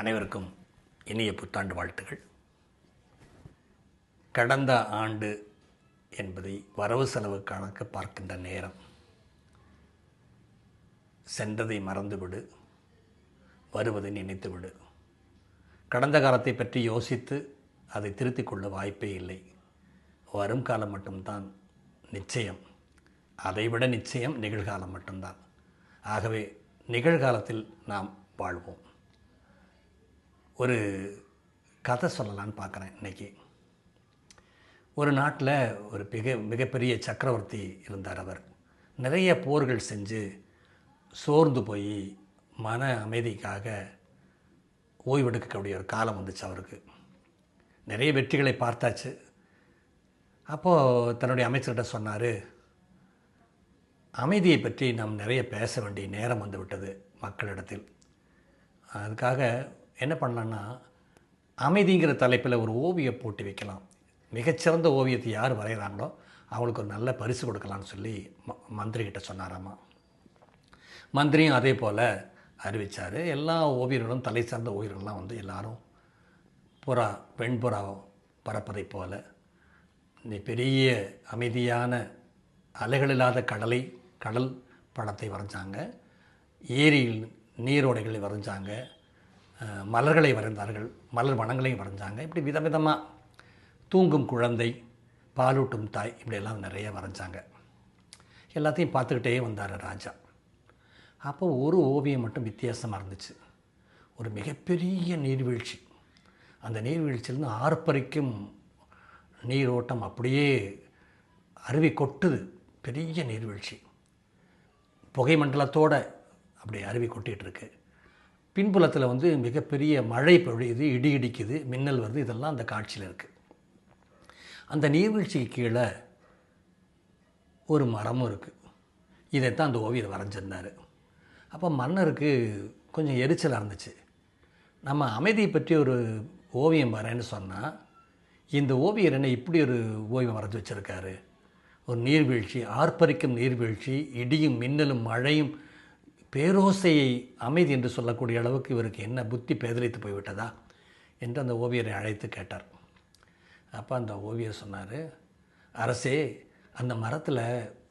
அனைவருக்கும் இனிய புத்தாண்டு வாழ்த்துகள். கடந்த ஆண்டு என்பதை வரவு செலவு கணக்கு பார்க்கின்ற நேரம். சென்றதை மறந்துவிடு வருவதை நினைத்துவிடு. கடந்த காலத்தை பற்றி யோசித்து அதை திருத்திக் கொள்ள வாய்ப்பே இல்லை. வரும் காலம் மட்டும்தான் நிச்சயம். அதைவிட நிச்சயம் நிகழ்காலம் மட்டும்தான். ஆகவே நிகழ்காலத்தில் நாம் வாழ்வோம். ஒரு கதை சொல்லலான்னு பார்க்குறேன் இன்னைக்கு. ஒரு நாட்டில் ஒரு மிக மிகப்பெரிய சக்கரவர்த்தி இருந்தார் அவர். நிறைய போர்கள் செஞ்சு சோர்ந்து போய் மன அமைதிக்காக ஓய்வெடுக்கக்கூடிய ஒரு காலம் வந்துச்சு அவருக்கு. நிறைய வெற்றிகளை பார்த்தாச்சு. அப்போது தன்னுடைய அமைச்சர்கிட்ட சொன்னார் அமைதியை பற்றி நாம் நிறைய பேச வேண்டிய நேரம் வந்து விட்டது மக்களிடத்தில். அதுக்காக என்ன பண்ணலான்னா அமைதிங்கிற தலைப்பில் ஒரு ஓவியம் போட்டு வைக்கலாம். மிகச்சிறந்த ஓவியத்தை யார் வரைகிறாங்களோ அவங்களுக்கு ஒரு நல்ல பரிசு கொடுக்கலாம்னு சொல்லி ம மந்திரிகிட்ட சொன்னாராமா. மந்திரியும் அதே போல் அறிவித்தார் எல்லா ஓவியர்களும் தலை சார்ந்த ஓவியர்கள்லாம் வந்து எல்லாரும் புறா வெண்புறா பறப்பதைப் போல் நீ பெரிய அமைதியான அலைகள் இல்லாத கடலை கடல் படத்தை வரைஞ்சாங்க. ஏரியில் நீரோடைகளை வரைஞ்சாங்க. மலர்களை வரைந்தார்கள். மலர் வனங்களையும் வரைஞ்சாங்க. இப்படி விதவிதமாக தூங்கும் குழந்தை பாலூட்டும் தாய் இப்படியெல்லாம் நிறைய வரைஞ்சாங்க. எல்லாத்தையும் பார்த்துக்கிட்டே வந்தார் ராஜா. அப்போ ஒரு ஓவியம் மட்டும் வித்தியாசமாக இருந்துச்சு. ஒரு மிகப்பெரிய நீர்வீழ்ச்சி. அந்த நீர்வீழ்ச்சியிலேருந்து ஆர்ப்பரிக்கும் நீரோட்டம் அப்படியே அருவி கொட்டுது. பெரிய நீர்வீழ்ச்சி. புகை மண்டலத்தோடு அப்படியே அருவி கொட்டிகிட்டுருக்கு பின்புலத்தில் வந்து மிகப்பெரிய மழை பொழியுது இடி இடிக்குது மின்னல் வருது இதெல்லாம் அந்த காட்சியில் இருக்குது அந்த நீர்வீழ்ச்சிக்கு கீழே ஒரு மரமும் இருக்குது இதைத்தான் அந்த ஓவியர் வரைஞ்சிருந்தார் அப்போ மன்னருக்கு கொஞ்சம் எரிச்சலாக இருந்துச்சு. நம்ம அமைதியை பற்றி ஒரு ஓவியம் வரேன்னு சொன்னால் இந்த ஓவியர் என்ன இப்படி ஒரு ஓவியம் வரைஞ்சி வச்சுருக்காரு? ஒரு நீர்வீழ்ச்சி ஆர்ப்பரிக்கும் நீர்வீழ்ச்சி இடியும் மின்னலும் மழையும் பேரோசையை அமைதி என்று சொல்லக்கூடிய அளவுக்கு இவருக்கு என்ன புத்தி பேதலித்து போய்விட்டதா என்று அந்த ஓவியரை அழைத்து கேட்டார். அப்போ அந்த ஓவியர் சொன்னார் அரசே அந்த மரத்தில்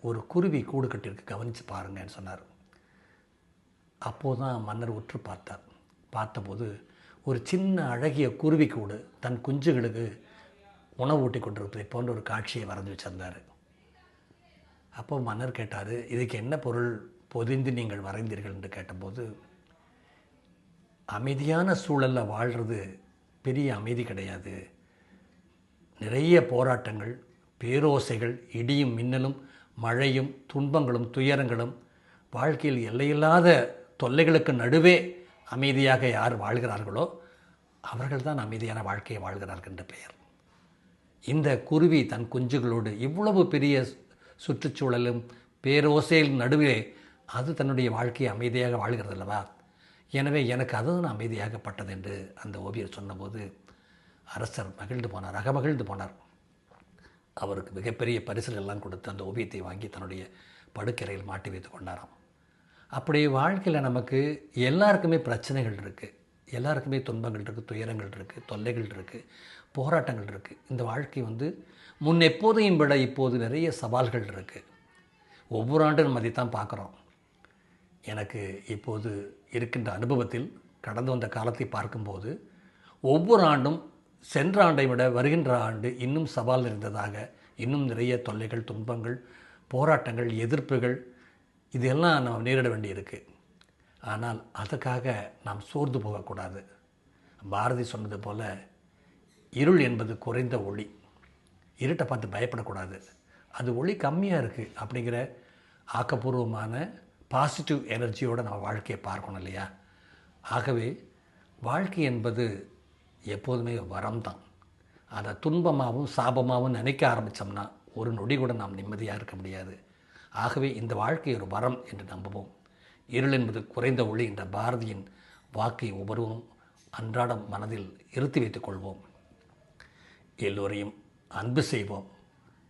ஒரு குருவி கூடு கட்டியிருக்கு கவனித்து பாருங்கன்னு சொன்னார். அப்போது தான் மன்னர் உற்று பார்த்தார். பார்த்தபோது ஒரு சின்ன அழகிய குருவி கூடு தன் குஞ்சுகளுக்கு உணவு ஊட்டி கொண்டிருப்பதை போன்ற ஒரு காட்சியை வரைஞ்சி வச்சிருந்தார். அப்போ மன்னர் கேட்டார் இதுக்கு என்ன பொருள் பொதிந்து நீங்கள் வரைந்தீர்கள் என்று கேட்டபோது அமைதியான சூழலில் வாழ்கிறது பெரிய அமைதி கிடையாது. நிறைய போராட்டங்கள் பேரோசைகள் இடியும் மின்னலும் மழையும் துன்பங்களும் துயரங்களும் வாழ்க்கையில் எல்லையில்லாத தொல்லைகளுக்கு நடுவே அமைதியாக யார் வாழ்கிறார்களோ அவர்கள்தான் அமைதியான வாழ்க்கையை வாழ்கிறார்கள் என்ற பெயர். இந்த குருவி தன் குஞ்சுகளோடு இவ்வளவு பெரிய சுற்றுச்சூழலும் பேரோசையில் நடுவே அது தன்னுடைய வாழ்க்கையை அமைதியாக வாழ்கிறது அல்லவா எனவே எனக்கு அதுதான் அமைதியாகப்பட்டது என்று அந்த ஓவியர் சொன்னபோது அரசர் மகிழ்ந்து போனார் அகமகிழ்ந்து போனார். அவருக்கு மிகப்பெரிய பரிசுகள் எல்லாம் கொடுத்து அந்த ஓவியத்தை வாங்கி தன்னுடைய படுக்கரையில் மாட்டி வைத்து கொண்டாராம். அப்படி வாழ்க்கையில் நமக்கு எல்லாருக்குமே பிரச்சனைகள் இருக்குது எல்லாருக்குமே துன்பங்கள் இருக்குது துயரங்கள் இருக்குது தொல்லைகள் இருக்குது போராட்டங்கள் இருக்குது இந்த வாழ்க்கை வந்து முன் எப்போதையும் விட இப்போது நிறைய சவால்கள் இருக்குது ஒவ்வொரு ஆண்டும் நம்ம அதைத்தான் பார்க்குறோம். எனக்கு இப்போது இருக்கின்ற அனுபவத்தில் கடந்து வந்த காலத்தை பார்க்கும்போது ஒவ்வொரு ஆண்டும் சென்ற ஆண்டை விட வருகின்ற ஆண்டு இன்னும் சவால் இருந்ததாக இன்னும் நிறைய தொல்லைகள் துன்பங்கள் போராட்டங்கள் எதிர்ப்புகள் இதெல்லாம் நாம் நேரிட வேண்டியிருக்கு. ஆனால் அதுக்காக நாம் சோர்ந்து போகக்கூடாது. பாரதி சொன்னது போல் இருள் என்பது குறைந்த ஒளி. இருட்டை பார்த்து பயப்படக்கூடாது. அது ஒளி கம்மியாக இருக்குது அப்படிங்கிற ஆக்கப்பூர்வமான பாசிட்டிவ் எனர்ஜியோடு நம்ம வாழ்க்கையை பார்க்கணும் இல்லையா? ஆகவே வாழ்க்கை என்பது எப்போதுமே வரம் தான். அதை துன்பமாகவும் சாபமாகவும் நினைக்க ஆரம்பித்தோம்னா ஒரு நொடி கூட நாம் நிம்மதியாக இருக்க முடியாது. ஆகவே இந்த வாழ்க்கை ஒரு வரம் என்று நம்புவோம். இருள் என்பது குறைந்த ஒளி என்ற பாரதியின் வாக்கை ஒவ்வொருவரும் அன்றாடம் மனதில் இருத்தி வைத்துக் கொள்வோம். எல்லோரையும் அன்பு செய்வோம்.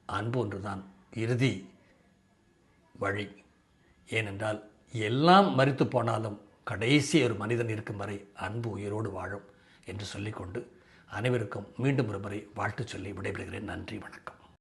அன்பு ஒன்றுதான் இறுதி வழி. ஏனென்றால் எல்லாம் மறித்து போனாலும் கடைசி ஒரு மனிதன் இருக்கும் வரை அன்பு உயிரோடு வாழும் என்று சொல்லிக்கொண்டு அனைவருக்கும் மீண்டும் ஒரு முறை வாழ்த்து சொல்லி விடைபெறுகிறேன். நன்றி வணக்கம்.